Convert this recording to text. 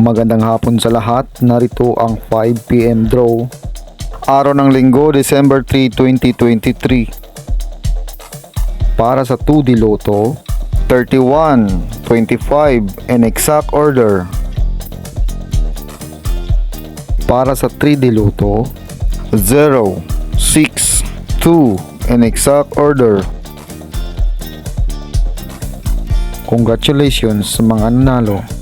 Magandang hapon sa lahat. Narito ang 5pm draw. Araw ng linggo, December 3, 2023. Para sa 2D Lotto, 31, 25, and exact order. Para sa 3D Lotto, 0, 6, 2, and exact order. Congratulations sa mga nanalo.